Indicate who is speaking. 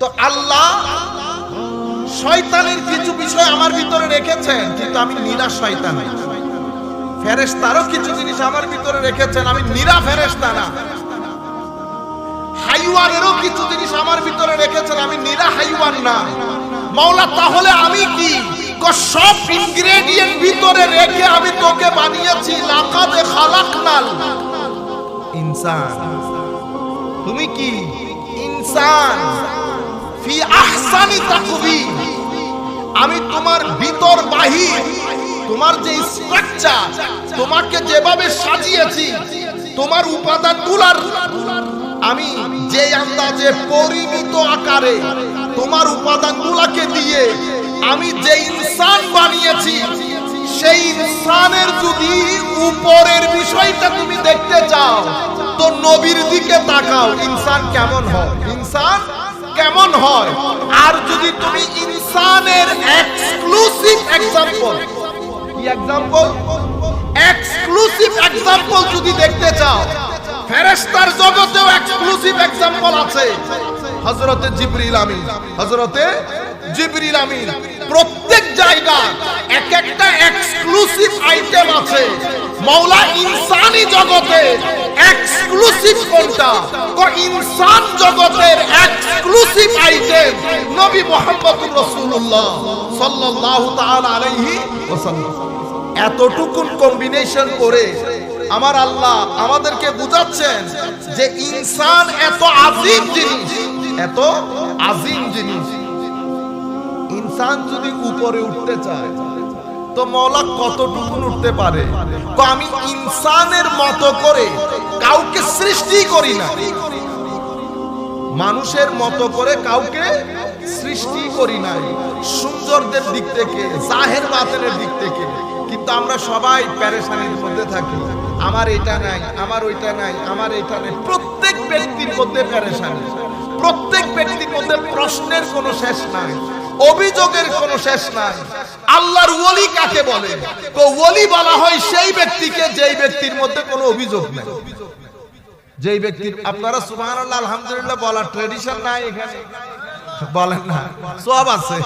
Speaker 1: তো আল্লাহ শয়তানের কিছু বিষয় আমার ভিতরে রেখেছেন, কিন্তু আমি শয়তান। কিছু জিনিস আমার ভিতরে রেখেছেন, আমি না। হাইওয়ানেরও কিছু জিনিস আমার ভিতরে রেখেছেন, আমি হাইওয়ান না। মাওলা, তাহলে আমি কি? ক, সব ইনগ্রেডিয়েন্ট ভিতরে রেখে আমি তোকে বানিয়েছি, লাকাদে খালাকনাল। ইনসান। তুমি কি? ইনসান। ফি আহসানি তাকবীর আমি তোমার ভিতর বাহির তোমার যে স্ট্রাকচার তোমাকে যেভাবে সাজিয়েছি, তোমার উপাদানগুলার আমি যে আন্দাজে পরিমিত আকারে তোমার উপাদানগুলাকে দিয়ে আমি যে ইনসান বানিয়েছি, সেই ইনসানের যদি উপরের বিষয়টা তুমি দেখতে চাও, তো নবীর দিকে তাকাও, ইনসান কেমন হয়? ইনসান কেমন হয়? আর যদি তুমি ইনসানের এক্সক্লুসিভ এক্সাম্পল কি এক্সাম্পল এক্সক্লুসিভ এক্সাম্পল যদি দেখতে চাও, ফেরেশতার জগতেও এক্সক্লুসিভ এক্সাম্পল আছে। হযরতে জিবরিল আমিন, হযরতে জিবরিল আমিন। প্রত্যেক জায়গা এক একটা এক্সক্লুসিভ আইটেম আছে। মাওলা ইনসানি জগতে এক্সক্লুসিভ ইনসান জগতের এক্সক্লুসিভ আইটেম নবী আলাইহি এতটুকুন কম্বিনেশন করে আমার আল্লাহ আমাদেরকে বুঝাচ্ছেন যে ইনসান এত আজিম জিনিস, এত আজিম জিনিস। ইনসান যদি উপরে উঠতে চায়, তো মৌলা কতটুকু উঠতে পারে? তো আমি ইনসানের মতো করে কাউকে সৃষ্টি করি না। মানুষের মতো করে কাউকে সৃষ্টি করি নাই। সৌন্দর্যের দিক থেকে, জাহের বাতেনের দিক থেকে। কিন্তু আমরা সবাই প্যারেশানির মধ্যে থাকি। আমার এটা নাই, আমার ওইটা নাই, আমার এটা নাই। প্রত্যেক ব্যক্তির মধ্যে প্যারেশানি প্রত্যেক ব্যক্তির মধ্যে প্রশ্নের কোনো শেষ নাই। অভিযোগের কোনো শেষ নাই। আল্লাহর ওলি কাকে বলে? তো ওলি বলা হয় সেই ব্যক্তিকে, যেই ব্যক্তির মধ্যে কোনো অভিযোগ নাই। যেই ব্যক্তি আপনারা সুবাহ আলহামদুলিল্লাহ বলার ট্রেডিশন নাই এখানে। বলেন না। সব আছে।